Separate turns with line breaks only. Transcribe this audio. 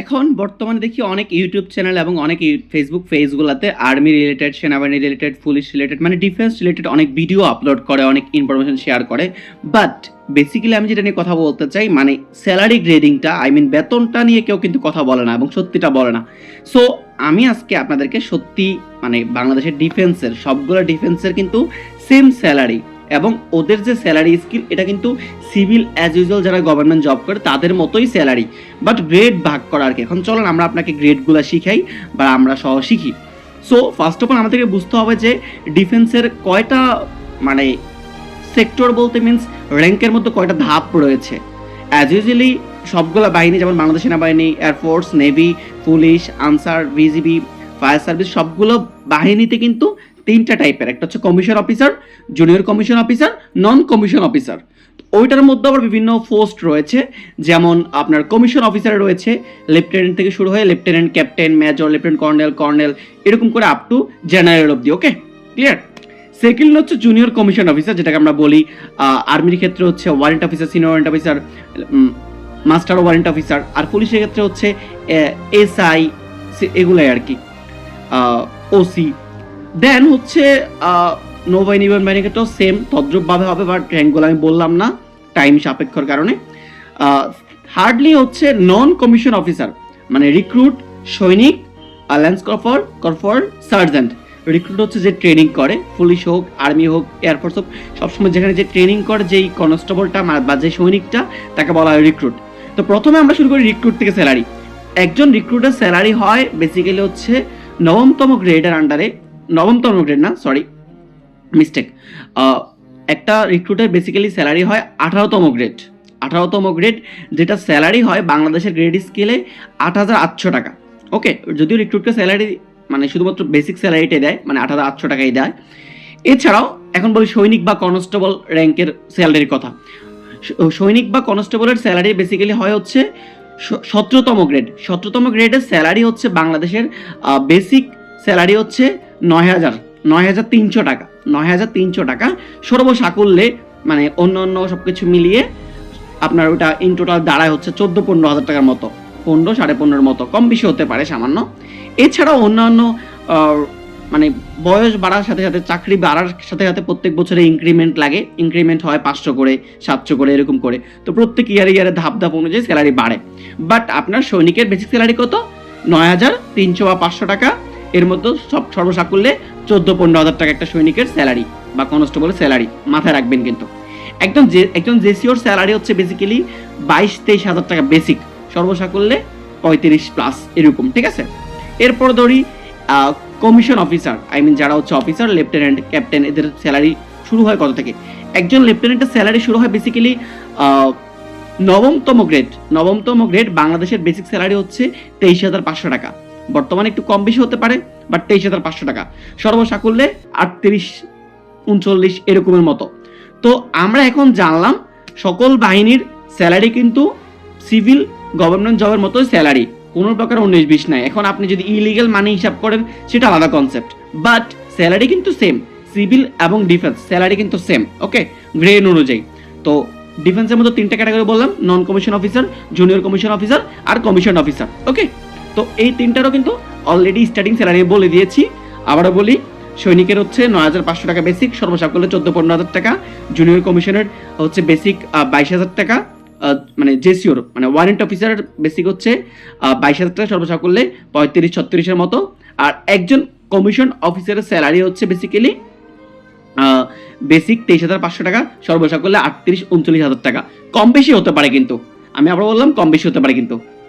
এখন বর্তমানে দেখি অনেক ইউটিউব চ্যানেল এবং অনেক ফেসবুক পেজগুলোতে আর্মি রিলেটেড সেনাবাহিনী রিলেটেড পুলিশ রিলেটেড মানে ডিফেন্স রিলেটেড অনেক ভিডিও আপলোড করে, অনেক ইনফরমেশন শেয়ার করে। বাট বেসিক্যালি আমি যেটা নিয়ে কথা বলতে চাই মানে স্যালারি গ্রেডিংটা আই মিন বেতনটা নিয়ে কেউ কিন্তু কথা বলে না এবং সত্যিটা বলে না। সো আমি আজকে আপনাদেরকে সত্যি মানে বাংলাদেশের ডিফেন্সের সবগুলো ডিফেন্সের কিন্তু সেম স্যালারি এবং ওদের যে স্যালারি স্কিল এটা কিন্তু সিভিল অ্যাজ ইউজুয়াল যারা গভর্নমেন্ট জব করে, তাদের মতোই স্যালারি বাট গ্রেড ভাগ করা আর কি। এখন চলেন আমরা আপনাকে গ্রেডগুলো শিখাই বা আমরা সহ শিখি। সো ফার্স্ট অফ অল আমাদেরকে বুঝতে হবে যে ডিফেন্সের কয়টা মানে সেক্টর বলতে মিন্স র্যাঙ্কের মধ্যে কয়টা ধাপ রয়েছে। অ্যাজ ইউজুয়ালি সবগুলো বাহিনী, যেমন বাংলাদেশ সেনাবাহিনী air force navy police Ansar BGB fire service সবগুলো বাহিনীতে কিন্তু তিনটা টাইপের একটা হচ্ছে commission officer junior commission officer non commission officer ওইটার মধ্যে আবার বিভিন্ন পোস্ট রয়েছে, যেমন আপনার কমিশন অফিসার রয়েছে লেফটেন্যান্ট থেকে শুরু হয়ে lieutenant captain major lieutenant colonel colonel এরকম করে আপ টু জেনারেল অব্দি ওকে ক্লিয়ার সেকেন্ড হচ্ছে জুনিয়র কমিশন অফিসার যেটাকে আমরা বলি আর্মির ক্ষেত্রে হচ্ছে warrant officer senior warrant officer master warrant officer আর পুলিশের ক্ষেত্রে হচ্ছে এসআই এগুলাই আর কি ওসি দেন হচ্ছে বাহিনীর ক্ষেত্রেও সেম তদ্রুপভাবে হবে বাট র্যাঙ্কগুলো আমি বললাম না টাইম সাপেক্ষর কারণে। হার্ডলি হচ্ছে নন কমিশন অফিসার মানে রিক্রুট সৈনিক lance corporal corporal sergeant recruit হচ্ছে যে ট্রেনিং করে পুলিশ হোক আর্মি হোক এয়ারফোর্স হোক, সবসময় যেখানে যে ট্রেনিং করে, যেই কনস্টেবলটা বা যে সৈনিকটা, তাকে বলা হয় রিক্রুট তো প্রথমে আমরা শুরু করি রিক্রুট থেকে স্যালারি একজন রিক্রুটের স্যালারি হয় বেসিক্যালি হচ্ছে নবমতম গ্রেডের আন্ডারে নবমতম গ্রেড না সরি মিস্টেক একটা রিক্রুটের বেসিক্যালি স্যালারি হয় আঠারোতম গ্রেড আঠারোতম গ্রেড যেটা স্যালারি হয় বাংলাদেশের গ্রেড স্কেলে আট হাজার আটশো টাকা। ওকে যদিও রিক্রুটকে স্যালারি মানে শুধুমাত্র বেসিক স্যালারিটাই দেয় মানে আট হাজার আটশো টাকাই দেয়। এছাড়াও এখন বলি সৈনিক বা কনস্টেবল র্যাঙ্কের স্যালারির কথা। সৈনিক বা কনস্টেবলের স্যালারি বেসিক্যালি হয় হচ্ছে সতেরোতম গ্রেড সতেরোতম গ্রেডের স্যালারি হচ্ছে বাংলাদেশের বেসিক স্যালারি হচ্ছে নয় হাজার নয় হাজার তিনশো টাকা, নয় হাজার তিনশো টাকা সর্বসাকুল্যে মানে অন্য অন্য সব কিছু মিলিয়ে আপনার ওটা ইন টোটাল দাঁড়ায় হচ্ছে চোদ্দ পনেরো হাজার টাকার মতো, পনেরো সাড়ে পনেরোর মতো, কম বেশি হতে পারে সামান্য। এছাড়াও অন্যান্য মানে বয়স বাড়ার সাথে সাথে, চাকরি বাড়ার সাথে সাথে প্রত্যেক বছরে ইনক্রিমেন্ট লাগে ইনক্রিমেন্ট হয় পাঁচশো করে, সাতশো করে, এরকম করে। তো প্রত্যেক ইয়ারে ইয়ারে ধাপ ধাপ অনুযায়ী স্যালারি বাড়ে। বাট আপনার সৈনিকের বেসিক স্যালারি কত? নয় হাজার তিনশো বা পাঁচশো টাকা এর মধ্যে সব সর্বসাকুল্যে চোদ্দ, পনেরো হাজার টাকা একটা সৈনিকের স্যালারি বা কনস্টেবলের স্যালারি মাথায় রাখবেন কিন্তু। একদম যে একজন জেসিওর স্যালারি হচ্ছে বেসিক্যালি বাইশ, তেইশ হাজার টাকা বেসিক সর্বসাকুল্যে পঁয়ত্রিশ প্লাস এরকম, ঠিক আছে? এরপর ধরি কমিশন অফিসার আই মিন যারা হচ্ছে অফিসার লেফটেন্যান্ট ক্যাপ্টেন এদের স্যালারি শুরু হয় কত থেকে? একজন লেফটেন্যান্টের স্যালারি শুরু হয় বেসিক্যালি নবমতম গ্রেড নবমতম গ্রেড বাংলাদেশের বেসিক স্যালারি হচ্ছে তেইশ হাজার পাঁচশো টাকা। বর্তমানে একটু কম বেশি হতে পারে বাট তেইশ হাজার পাঁচশো টাকা। সর্বসাকুল্যে আটত্রিশ, উনচল্লিশ এরকমের মতো। তো আমরা এখন জানলাম সকল বাহিনীর স্যালারি কিন্তু সিভিল গভর্নমেন্ট জবের মতোই স্যালারি কোনো প্রকার উনিশ বিশ নাই। এখন আপনি যদি ইলিগেল মানি হিসাব করেন, সেটা আলাদা কনসেপ্ট বাট স্যালারি কিন্তু সেম সিভিল এবং ডিফেন্স স্যালারি কিন্তু সেম ওকে গ্রেড অনুযায়ী। তো ডিফেন্সের মধ্যে তিনটা ক্যাটাগরি বললাম non commission officer junior commission officer আর কমিশন অফিসার ওকে তো এই তিনটারও কিন্তু অলরেডি স্টার্টিং স্যালারি বলে দিয়েছি। আবারও বলি, সৈনিকের হচ্ছে নয় হাজার পাঁচশো টাকা বেসিক সর্বসাকুল্যে চোদ্দ পনেরো হাজার টাকা জুনিয়র কমিশনের হচ্ছে বেসিক বাইশ হাজার টাকা মানে জেসিওর মানে ওয়ারেন্ট অফিসার বেসিক হচ্ছে বাইশ হাজার টাকা সর্বসাকুল্যে পঁয়ত্রিশ ছত্রিশের মতো। আর একজন কমিশন অফিসারের স্যালারি হচ্ছে বেসিক্যালি বেসিক তেইশ হাজার পাঁচশো টাকা সর্বসাকুল্যে আটত্রিশ, উনচল্লিশ হাজার টাকা। কম বেশি হতে পারে কিন্তু। আমি আবার বললাম, কম বেশি হতে পারে কিন্তু।